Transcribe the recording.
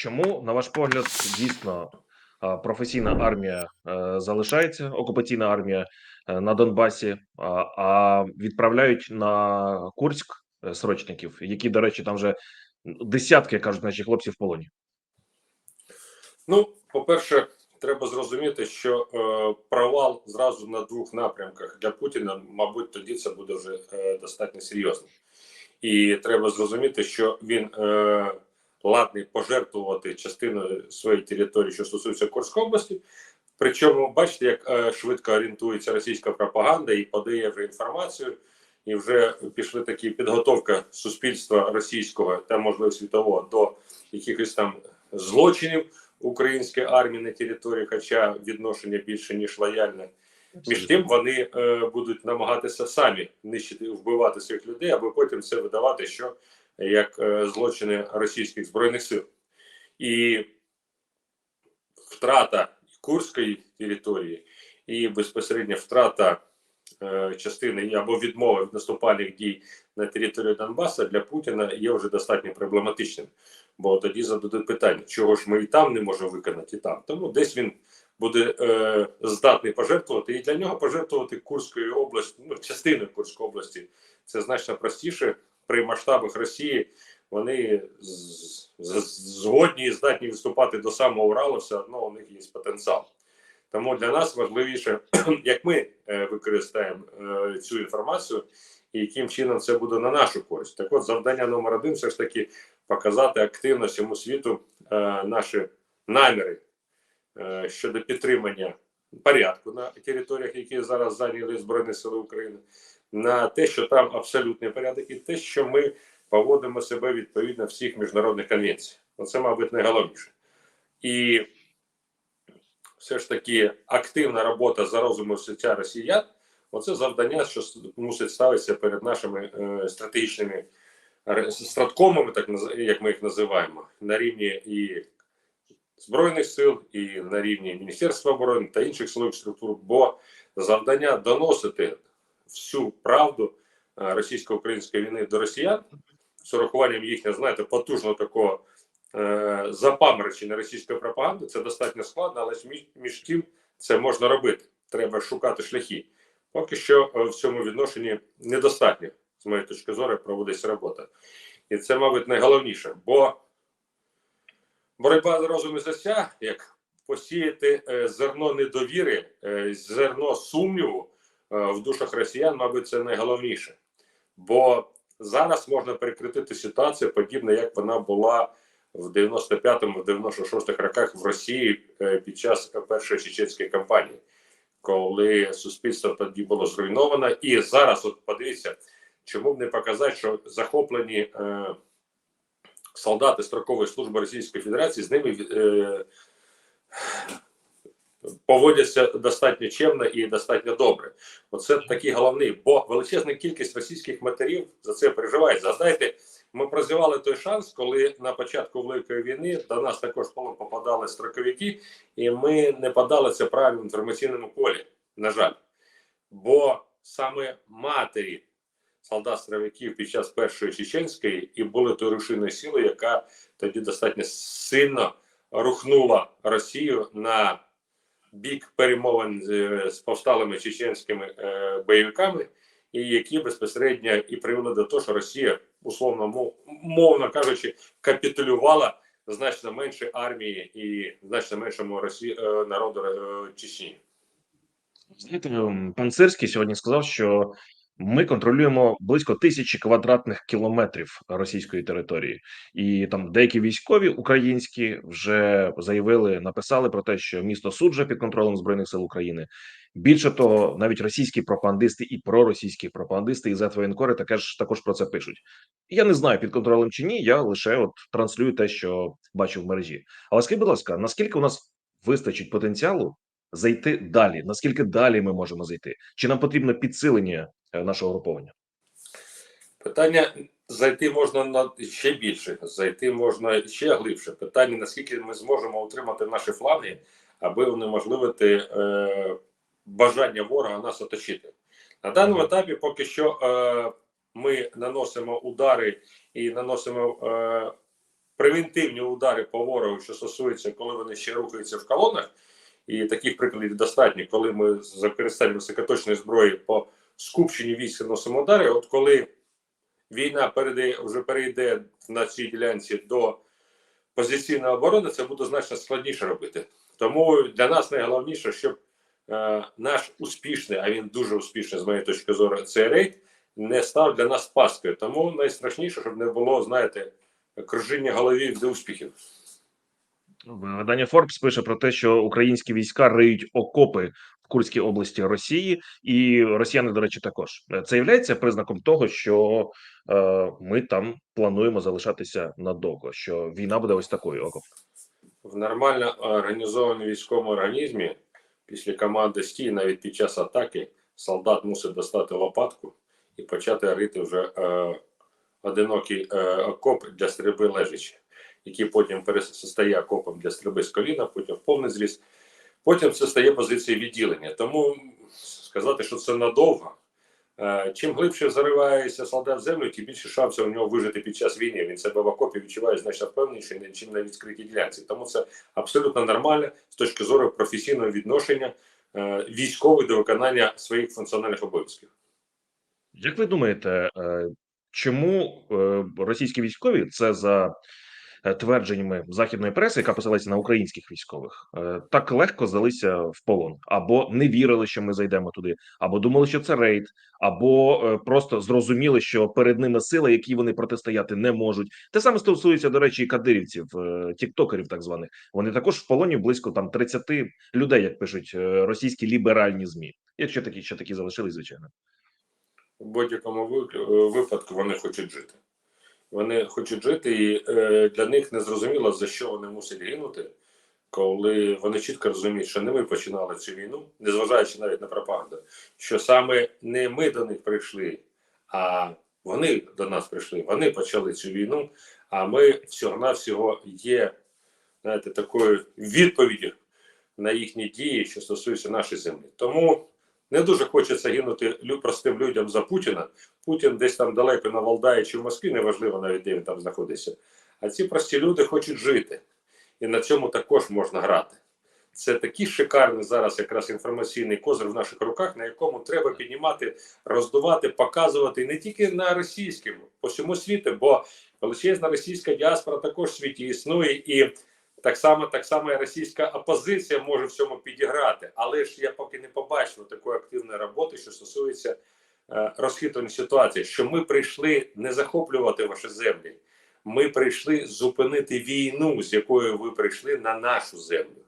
Чому, на ваш погляд, дійсно професійна армія е, залишається, окупаційна армія е, на Донбасі, а, відправляють на Курськ е, срочників, які, до речі, там вже десятки кажуть наші хлопці в полоні. Ну, по-перше, треба зрозуміти, що е, провал зразу на двох напрямках для Путіна, мабуть, тоді це буде вже е, достатньо серйозно. І треба зрозуміти, що він е, ладний пожертвувати частиною своєї території, що стосується Курської області. Причому бачите, як е, швидко орієнтується російська пропаганда і подає вже інформацію, і вже пішли такі підготовка суспільства російського та можливо світового до якихось там злочинів української армії на території, хоча відношення більше ніж лояльне. Між тим вони е, будуть намагатися самі нищити, вбивати своїх людей, аби потім це видавати, що як е, злочини російських збройних сил. І втрата Курської території і безпосередня втрата е, частини або відмови від наступальних дій на територію Донбасу для Путіна є вже достатньо проблематичним. Бо тоді зададуть питання, чого ж ми і там не можемо виконати, і там. Тому десь він буде е, здатний пожертвувати, і для нього пожертвувати Курською областю, ну, частиною Курської області, це значно простіше при масштабах Росії. Вони згодні і здатні виступати до самого Уралу, все одно у них є потенціал. Тому для нас важливіше, як ми е, використаємо е, цю інформацію і яким чином це буде на нашу користь. Так от завдання номер один все ж таки показати активно всьому світу е, наші наміри щодо підтримання порядку на територіях, які зараз зайняли Збройні Сили України, на те, що там абсолютний порядок, і те, що ми поводимо себе відповідно всіх міжнародних конвенцій. Оце, мабуть, найголовніше. І все ж таки активна робота за розумом серця росіян. Оце завдання, що мусить ставитися перед нашими е, стратегічними страткомами, так як ми їх називаємо, на рівні і Збройних сил, і на рівні Міністерства оборони та інших силових структур, бо завдання доносити всю правду е, російсько-української війни до росіян з урахуванням їхнього, знаєте, потужного такого е, запаморочення російської пропаганди, це достатньо складно, але між, між тим це можна робити. Треба шукати шляхи. Поки що е, в цьому відношенні недостатньо, з моєї точки зору, проводиться робота. І це, мабуть, найголовніше, бо боротьба за розум і серця, як посіяти е, зерно недовіри, зерно сумніву в душах росіян, мабуть, це найголовніше. Бо зараз можна перекрити ситуацію, подібно як вона була в 95-му, в 96-х роках в Росії е, під час першої чеченської кампанії, коли суспільство тоді було зруйновано. І зараз, от подивіться, чому б не показати, що захоплені е, солдати строкової служби Російської Федерації з ними е, поводяться достатньо чемно і достатньо добре. Оце такий головний, бо величезна кількість російських матерів за це переживають. Згадайте, ми прозівали той шанс, коли на початку великої війни до нас також в полон попадали строковики, і ми не подалися правильно в інформаційному полі. На жаль, бо саме матері солдат-строковиків під час першої чеченської і були тою рушійною силою, яка тоді достатньо сильно рухнула Росію на бік перемовин з, з повсталими чеченськими е, бойовиками, і які безпосередньо і привели до того, що Росія, условно мов, мовно кажучи, капітулювала значно менше армії і значно меншому Росії е, народу е, Чечні. Знаєте, пан Сирський сьогодні сказав, що ми контролюємо близько тисячі квадратних кілометрів російської території, і там деякі військові українські вже заявили, написали про те, що місто суджа під контролем збройних сил України. Більше того, навіть російські пропагандисти і проросійські пропагандисти із воєнкори також також про це пишуть. Я не знаю під контролем чи ні. Я лише от транслюю те, що бачу в мережі. Але скажіть, будь ласка, наскільки у нас вистачить потенціалу зайти далі? Наскільки далі ми можемо зайти? Чи нам потрібно підсилення нашого груповання? Питання зайти можна на ще більше, зайти можна ще глибше. Питання наскільки ми зможемо утримати наші фланги, аби унеможливити е, бажання ворога нас оточити. На даному етапі поки що е, ми наносимо удари і наносимо е, превентивні удари по ворогу, що стосується, коли вони ще рухаються в колонах. І таких прикладів достатньо, коли ми з використанням високоточної зброї по скупченню військ носимо удари. От коли війна перейде, вже перейде на цій ділянці до позиційної оборони, це буде значно складніше робити. Тому для нас найголовніше, щоб е, наш успішний, а він дуже успішний з моєї точки зору, цей рейд не став для нас паскою. Тому найстрашніше, щоб не було, знаєте, кружіння голові до успіхів. Видання Forbes пише про те, що українські війська риють окопи Курській області Росії, і росіяни, до речі, також це є признаком того, що е, ми там плануємо залишатися надовго. Що війна буде ось такою. Окоп. В нормально організованому військовому організмі після команди стій, навіть під час атаки, солдат мусить достати лопатку і почати рити вже е, одинокий е, окоп для стрільби лежачи, який потім перестає окопом для стрільби з коліна, потім в повний зріст. Потім це стає позицією відділення. Тому сказати, що це надовго. Е, Чим глибше заривається солдат в землю, тим більше шансів у нього вижити під час війни. Він себе в окопі відчуває значно впевненіше, ніж на відкритій ділянці. Тому це абсолютно нормально з точки зору професійного відношення е, військових до виконання своїх функціональних обов'язків. Як ви думаєте, е, чому російські військові це за твердженнями західної преси, яка посилається на українських військових, е, так легко здалися в полон, або не вірили, що ми зайдемо туди, або думали, що це рейд, або е, просто зрозуміли, що перед ними сили, які вони протистояти не можуть. Те саме стосується, до речі, і кадирівців, е, тіктокерів, так званих. Вони також в полоні близько там 30 людей, як пишуть е, російські ліберальні змі, якщо такі ще такі залишились, звичайно. В будь-якому ви- е, випадку вони хочуть жити. Вони хочуть жити, і е, для них не зрозуміло, за що вони мусять гинути, коли вони чітко розуміють, що не ми починали цю війну, незважаючи навіть на пропаганду, що саме не ми до них прийшли, а вони до нас прийшли. Вони почали цю війну, а ми всього-навсього є знаєте, такою відповіддю на їхні дії, що стосуються нашої землі. Тому не дуже хочеться гинути простим людям за Путіна. Путін десь там далеко на Валдаї чи в Москві, неважливо навіть де він там знаходиться. А ці прості люди хочуть жити. І на цьому також можна грати. Це такий шикарний зараз якраз інформаційний козир в наших руках, на якому треба піднімати, роздувати, показувати не тільки на російському, по всьому світу, бо величезна російська діаспора також в світі існує, і так само, так само і російська опозиція може в цьому підіграти. Але ж я поки не побачив такої активної роботи, що стосується е, розхитування ситуації, що ми прийшли не захоплювати ваші землі. Ми прийшли зупинити війну, з якою ви прийшли на нашу землю.